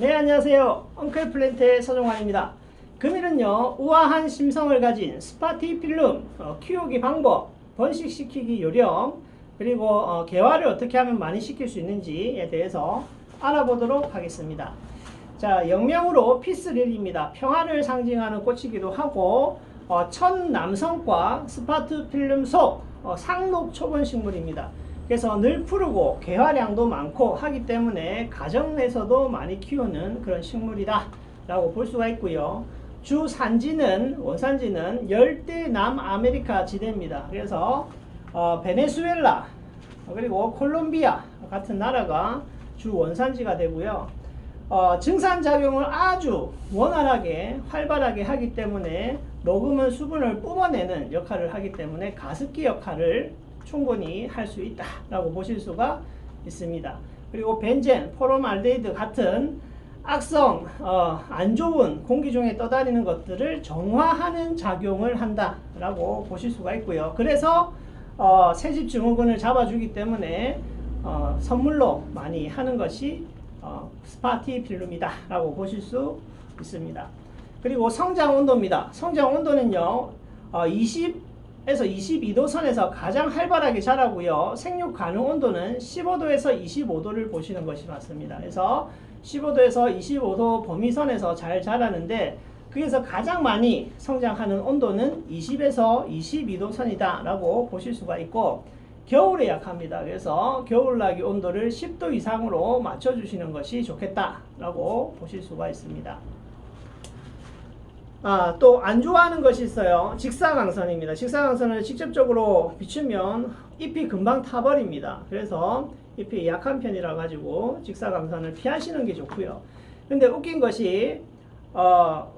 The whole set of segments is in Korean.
네 안녕하세요. 엉클 플랜트의 서정환입니다. 금일은요 우아한 심성을 가진 스파티 필름 어, 키우기 방법 번식시키기 요령 그리고 어, 개화를 어떻게 하면 많이 시킬 수 있는지에 대해서 알아보도록 하겠습니다. 자 영명으로 피스릴입니다. 평화를 상징하는 꽃이기도 하고 어, 첫 남성과 스파트 필름 속 어, 상록 초본 식물입니다 그래서 늘 푸르고 개화량도 많고 하기 때문에 가정에서도 많이 키우는 그런 식물이다 라고 볼 수가 있고요. 주 산지는 원산지는 열대 남아메리카 지대입니다. 그래서 어, 베네수엘라 그리고 콜롬비아 같은 나라가 주 원산지가 되고요. 어, 증산작용을 아주 원활하게 활발하게 하기 때문에 녹으면 수분을 뿜어내는 역할을 하기 때문에 가습기 역할을 충분히 할 수 있다라고 보실 수가 있습니다. 그리고 벤젠, 포름알데히드 같은 악성, 어, 안 좋은 공기 중에 떠다니는 것들을 정화하는 작용을 한다라고 보실 수가 있고요. 그래서 어, 새집 증후군을 잡아주기 때문에 어, 선물로 많이 하는 것이 어, 스파티 필름이다라고 보실 수 있습니다. 그리고 성장 온도입니다. 성장 온도는요, 어, 20 에서 22도 선에서 가장 활발하게 자라고요. 생육 가능 온도는 15도에서 25도를 보시는 것이 맞습니다. 그래서 15도에서 25도 범위선에서 잘 자라는데 그래서 가장 많이 성장하는 온도는 20에서 22도 선이다 라고 보실 수가 있고 겨울에 약합니다. 그래서 겨울나기 온도를 10도 이상으로 맞춰주시는 것이 좋겠다 라고 보실 수가 있습니다. 아, 또 안 좋아하는 것이 있어요. 직사광선입니다. 직사광선을 직접적으로 비추면 잎이 금방 타버립니다. 그래서 잎이 약한 편이라 가지고 직사광선을 피하시는 게 좋고요. 근데 웃긴 것이 어,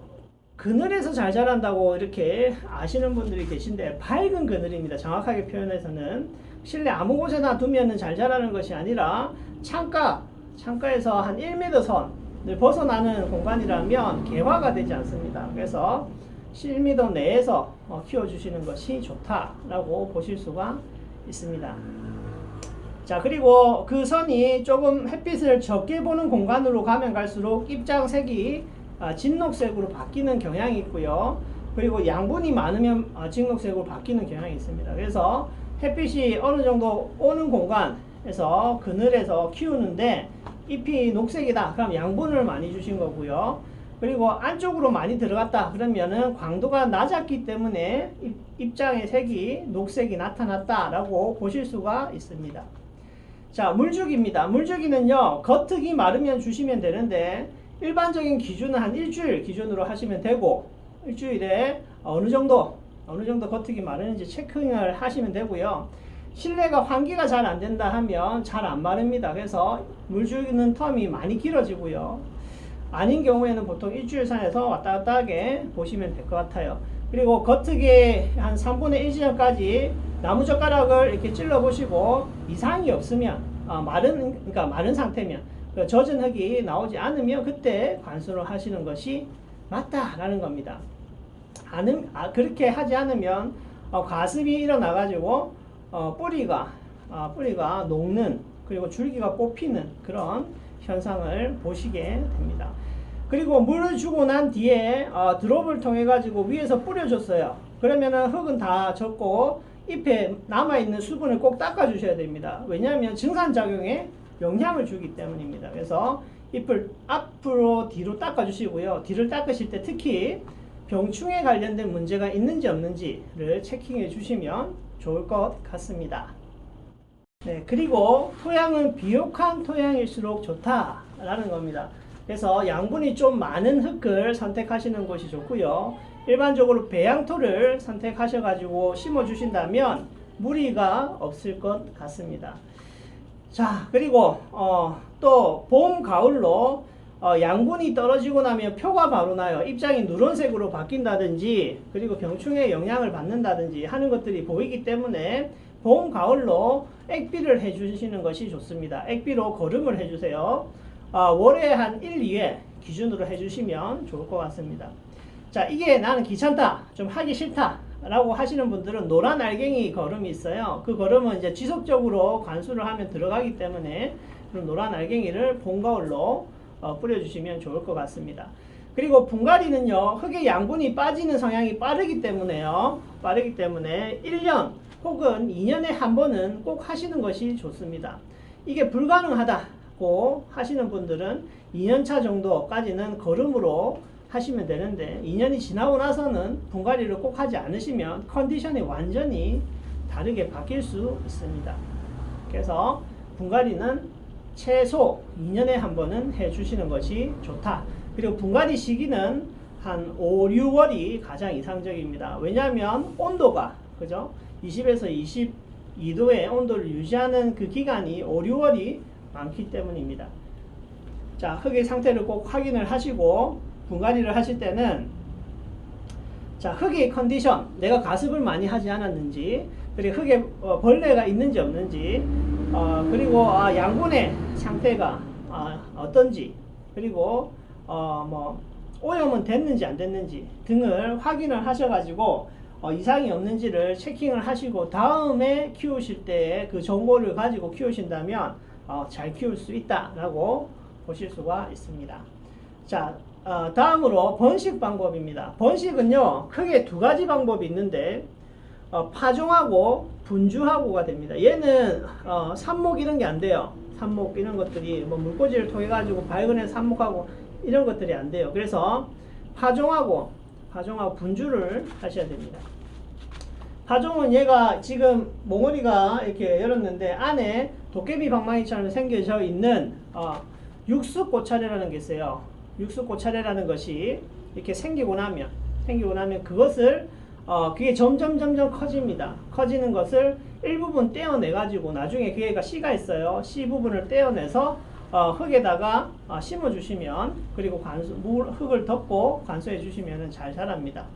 그늘에서 잘 자란다고 이렇게 아시는 분들이 계신데 밝은 그늘입니다. 정확하게 표현해서는 실내 아무 곳에나 두면 잘 자라는 것이 아니라 창가, 창가에서 한 1m 선 벗어나는 공간이라면 개화가 되지 않습니다. 그래서 실미도 내에서 어, 키워주시는 것이 좋다라고 보실 수가 있습니다. 자 그리고 그 선이 조금 햇빛을 적게 보는 공간으로 가면 갈수록 입장색이 아, 진녹색으로 바뀌는 경향이 있고요. 그리고 양분이 많으면 아, 진녹색으로 바뀌는 경향이 있습니다. 그래서 햇빛이 어느 정도 오는 공간에서 그늘에서 키우는데 잎이 녹색이다. 그럼 양분을 많이 주신 거고요. 그리고 안쪽으로 많이 들어갔다. 그러면은 광도가 낮았기 때문에 입장의 색이 녹색이 나타났다라고 보실 수가 있습니다. 자, 물주기입니다. 물주기는요, 겉흙이 마르면 주시면 되는데, 일반적인 기준은 한 일주일 기준으로 하시면 되고, 일주일에 어느 정도, 어느 정도 겉흙이 마르는지 체크를 하시면 되고요. 실내가 환기가 잘 안 된다 하면 잘 안 마릅니다. 그래서 물 주기는 텀이 많이 길어지고요. 아닌 경우에는 보통 일주일 선에서 왔다 갔다 하게 보시면 될 것 같아요. 그리고 겉흙에 한 3분의 1 지점까지 나무젓가락을 이렇게 찔러 보시고 이상이 없으면 아, 마른 그러니까 마른 상태면 그 젖은 흙이 나오지 않으면 그때 관수를 하시는 것이 맞다라는 겁니다. 아는, 아, 그렇게 하지 않으면 어, 가습이 일어나 가지고 어, 뿌리가 어, 뿌리가 녹는 그리고 줄기가 뽑히는 그런 현상을 보시게 됩니다. 그리고 물을 주고 난 뒤에 어, 드롭을 통해 가지고 위에서 뿌려줬어요. 그러면은 흙은 다 젖고 잎에 남아있는 수분을 꼭 닦아주셔야 됩니다. 왜냐하면 증산작용에 영향을 주기 때문입니다. 그래서 잎을 앞으로 뒤로 닦아주시고요. 뒤를 닦으실 때 특히 병충해 관련된 문제가 있는지 없는지를 체킹해 주시면 좋을 것 같습니다. 네, 그리고 토양은 비옥한 토양일수록 좋다라는 겁니다. 그래서 양분이 좀 많은 흙을 선택하시는 것이 좋고요. 일반적으로 배양토를 선택하셔가지고 심어주신다면 무리가 없을 것 같습니다. 자, 그리고 어, 또 봄, 가을로 어, 양분이 떨어지고 나면 표가 바로 나요. 입장이 누런색으로 바뀐다든지 그리고 병충해 영향을 받는다든지 하는 것들이 보이기 때문에 봄, 가을로 액비를 해주시는 것이 좋습니다. 액비로 거름을 해주세요. 어, 월에 한 1, 2회 기준으로 해주시면 좋을 것 같습니다. 자, 이게 나는 귀찮다, 좀 하기 싫다. 라고 하시는 분들은 노란 알갱이 걸음이 있어요. 그 걸음은 이제 지속적으로 관수를 하면 들어가기 때문에 그럼 노란 알갱이를 봄, 가을로 어, 뿌려주시면 좋을 것 같습니다. 그리고 분갈이는요, 흙의 양분이 빠지는 성향이 빠르기 때문에요. 빠르기 때문에 1년 혹은 2년에 한 번은 꼭 하시는 것이 좋습니다. 이게 불가능하다고 하시는 분들은 2년차 정도까지는 걸음으로 하시면 되는데 2년이 지나고 나서는 분갈이를 꼭 하지 않으시면 컨디션이 완전히 다르게 바뀔 수 있습니다. 그래서 분갈이는 최소 2년에 한 번은 해 주시는 것이 좋다. 그리고 분갈이 시기는 한 5, 6월이 가장 이상적입니다. 왜냐하면 온도가 그죠? 20에서 22도의 온도를 유지하는 그 기간이 5, 6월이 많기 때문입니다. 자, 흙의 상태를 꼭 확인을 하시고 분갈이를 하실 때는 자, 흙의 컨디션, 내가 가습을 많이 하지 않았는지, 그리고 흙에 어, 벌레가 있는지 없는지, 어, 그리고 아, 양분의 상태가 아, 어떤지, 그리고 어, 뭐 오염은 됐는지 안 됐는지 등을 확인을 하셔가지고 어, 이상이 없는지를 체킹을 하시고 다음에 키우실 때 그 정보를 가지고 키우신다면 어, 잘 키울 수 있다라고 보실 수가 있습니다. 자, 어, 다음으로 번식 방법입니다. 번식은요, 크게 두 가지 방법이 있는데, 어, 파종하고 분주하고가 됩니다. 얘는 어, 삽목 이런 게 안 돼요. 삽목 이런 것들이 뭐 물꽂이를 통해 가지고 발근해 삽목하고 이런 것들이 안 돼요. 그래서 파종하고 파종하고 분주를 하셔야 됩니다. 파종은 얘가 지금 몽어리가 이렇게 열었는데 안에 도깨비 방망이처럼 생겨져 있는 어, 육수꽃차례라는 게 있어요. 육수꽃차례라는 것이 이렇게 생기고 나면 생기고 나면 그것을 어, 그게 점점 점점 커집니다. 커지는 것을 일부분 떼어내 가지고 나중에 그게가 씨가 있어요. 씨 부분을 떼어내서 어, 흙에다가 어, 심어 주시면 그리고 관수 물 흙을 덮고 관수해 주시면 잘 자랍니다.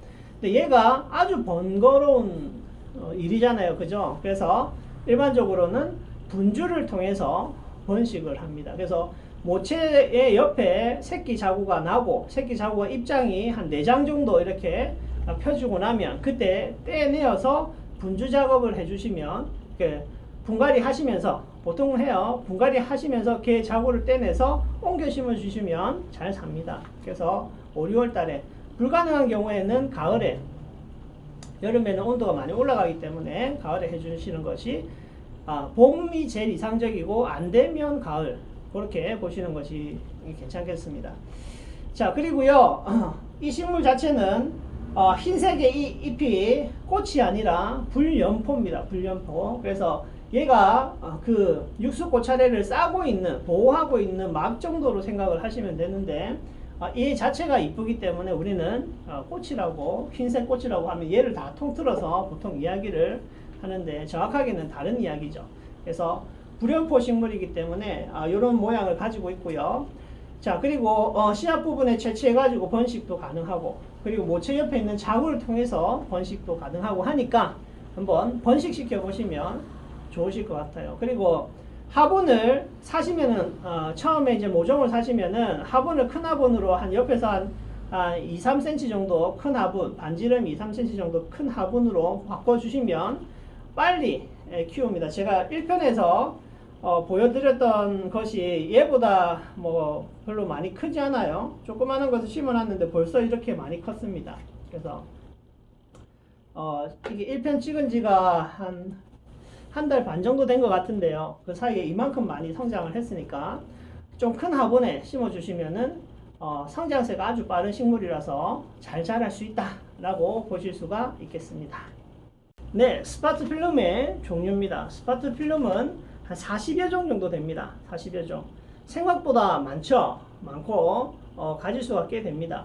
근데 얘가 아주 번거로운 어, 일이잖아요. 그죠? 그래서 일반적으로는 분주를 통해서 번식을 합니다. 그래서 모체의 옆에 새끼 자구가 나고 새끼 자구가 입장이 한 4장 정도 이렇게 펴주고 나면 그때 떼내어서 분주 작업을 해주시면 그 분갈이 하시면서 보통 해요. 분갈이 하시면서 개 자구를 떼내서 옮겨 심어 주시면 잘 삽니다. 그래서 5, 6월 달에 불가능한 경우에는 가을에 여름에는 온도가 많이 올라가기 때문에 가을에 해주시는 것이 아, 봄이 제일 이상적이고 안 되면 가을 그렇게 보시는 것이 괜찮겠습니다. 자 그리고요 이 식물 자체는 어, 흰색의 이 잎이 꽃이 아니라 불연포입니다. 불연포. 그래서 얘가 어, 그 육수 꽃차례를 싸고 있는 보호하고 있는 막 정도로 생각을 하시면 되는데 어, 이 자체가 이쁘기 때문에 우리는 어, 꽃이라고 흰색 꽃이라고 하면 얘를 다 통틀어서 보통 이야기를 하는데 정확하게는 다른 이야기죠. 그래서 불연포 식물이기 때문에 이런 모양을 가지고 있고요. 자 그리고 어, 씨앗 부분에 채취해 가지고 번식도 가능하고 그리고 모체 옆에 있는 자구를 통해서 번식도 가능하고 하니까 한번 번식시켜 보시면 좋으실 것 같아요. 그리고 화분을 사시면은 어, 처음에 이제 모종을 사시면은 화분을 큰 화분으로 한 옆에서 한, 한 2, 3cm 정도 큰 화분, 반지름 2, 3cm 정도 큰 화분으로 바꿔주시면 빨리 예, 키웁니다. 제가 1편에서 어, 보여드렸던 것이 얘보다 뭐 별로 많이 크지 않아요. 조그마한 것을 심어놨는데 벌써 이렇게 많이 컸습니다. 그래서 어, 이게 1편 찍은 지가 한 한 달 반 정도 된 것 같은데요. 그 사이에 이만큼 많이 성장을 했으니까 좀 큰 화분에 심어주시면은 어, 성장세가 아주 빠른 식물이라서 잘 자랄 수 있다라고 보실 수가 있겠습니다. 네, 스파트 필름의 종류입니다. 스파트 필름은 한 40여 종 정도 됩니다. 40여 종. 생각보다 많죠? 많고, 어, 가질 수가 꽤 됩니다.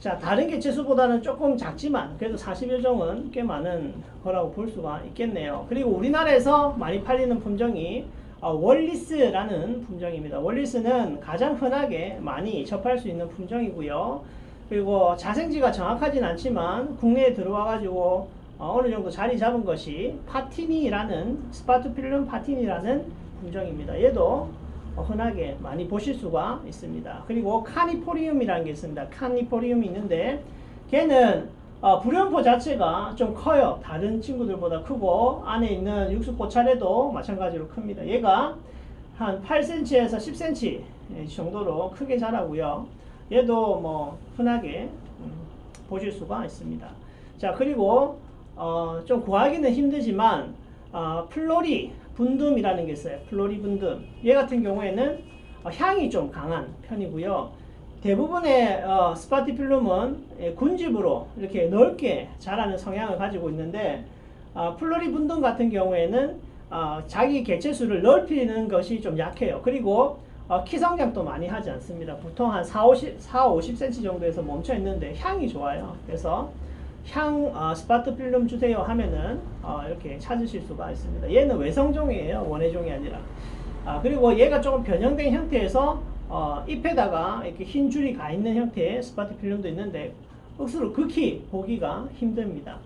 자, 다른 개체수보다는 조금 작지만, 그래도 40여 종은 꽤 많은 거라고 볼 수가 있겠네요. 그리고 우리나라에서 많이 팔리는 품종이 어, 월리스라는 품종입니다. 월리스는 가장 흔하게 많이 접할 수 있는 품종이고요. 그리고 자생지가 정확하진 않지만 국내에 들어와가지고 어, 느 정도 자리 잡은 것이 파티니라는 스파투필름 파티니라는 품종입니다. 얘도 어, 흔하게 많이 보실 수가 있습니다. 그리고 카니포리움이라는 게 있습니다. 카니포리움이 있는데 걔는 어, 불연포 자체가 좀 커요. 다른 친구들보다 크고 안에 있는 육수꽃차례도 마찬가지로 큽니다. 얘가 한 8cm에서 10cm 정도로 크게 자라고요. 얘도 뭐 흔하게 음, 보실 수가 있습니다. 자 그리고 어, 좀 구하기는 힘들지만 어, 플로리 분듬이라는 게 있어요. 플로리 분듬. 얘 같은 경우에는 어, 향이 좀 강한 편이고요. 대부분의 어, 스파티필름은 예, 군집으로 이렇게 넓게 자라는 성향을 가지고 있는데 어, 플로리 분듬 같은 경우에는 어, 자기 개체수를 넓히는 것이 좀 약해요. 그리고 어, 키 성장도 많이 하지 않습니다. 보통 한 4, 50, 4, 50cm 정도에서 멈춰 있는데 향이 좋아요. 그래서 향 어, 스파트 필름 주세요 하면은 어, 이렇게 찾으실 수가 있습니다. 얘는 외성종이에요. 원해종이 아니라. 아, 그리고 얘가 조금 변형된 형태에서 어, 잎에다가 이렇게 흰 줄이 가 있는 형태의 스파트 필름도 있는데 억수로 극히 보기가 힘듭니다.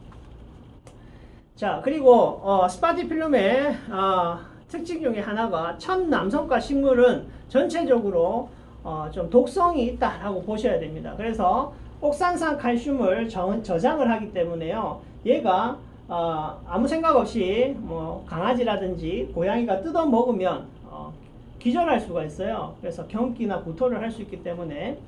자 그리고 어, 스파티 필름의 어, 특징 중에 하나가 첫 남성과 식물은 전체적으로 어, 좀 독성이 있다라고 보셔야 됩니다. 그래서 옥산산 칼슘을 저, 저장을 하기 때문에요. 얘가 어, 아무 생각 없이 뭐 강아지라든지 고양이가 뜯어 먹으면 어, 기절할 수가 있어요. 그래서 경기나 구토를 할 수 있기 때문에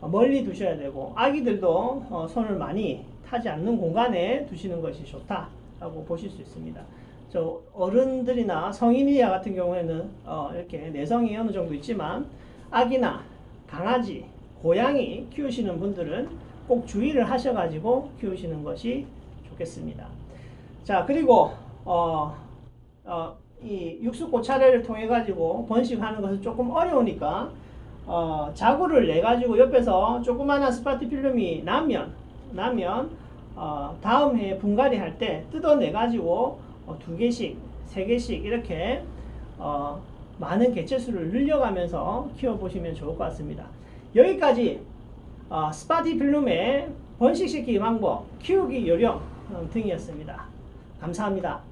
어, 멀리 두셔야 되고 아기들도 어, 손을 많이 타지 않는 공간에 두시는 것이 좋다라고 보실 수 있습니다. 저 어른들이나 성인이야 같은 경우에는 어, 이렇게 내성이 어느 정도 있지만 아기나 강아지, 고양이 키우시는 분들은 꼭 주의를 하셔가지고 키우시는 것이 좋겠습니다. 자 그리고 어, 어, 이 육수꽃 차례를 통해 가지고 번식하는 것은 조금 어려우니까 어, 자구를 내 가지고 옆에서 조그마한 스파티 필름이 나면 나면 어, 다음 해에 분갈이 할 때 뜯어내 가지고 어, 두 개씩 세 개씩 이렇게 어, 많은 개체수를 늘려가면서 키워보시면 좋을 것 같습니다. 여기까지 어, 스파티 필름의 번식시키기 방법, 키우기 요령 음, 등이었습니다. 감사합니다.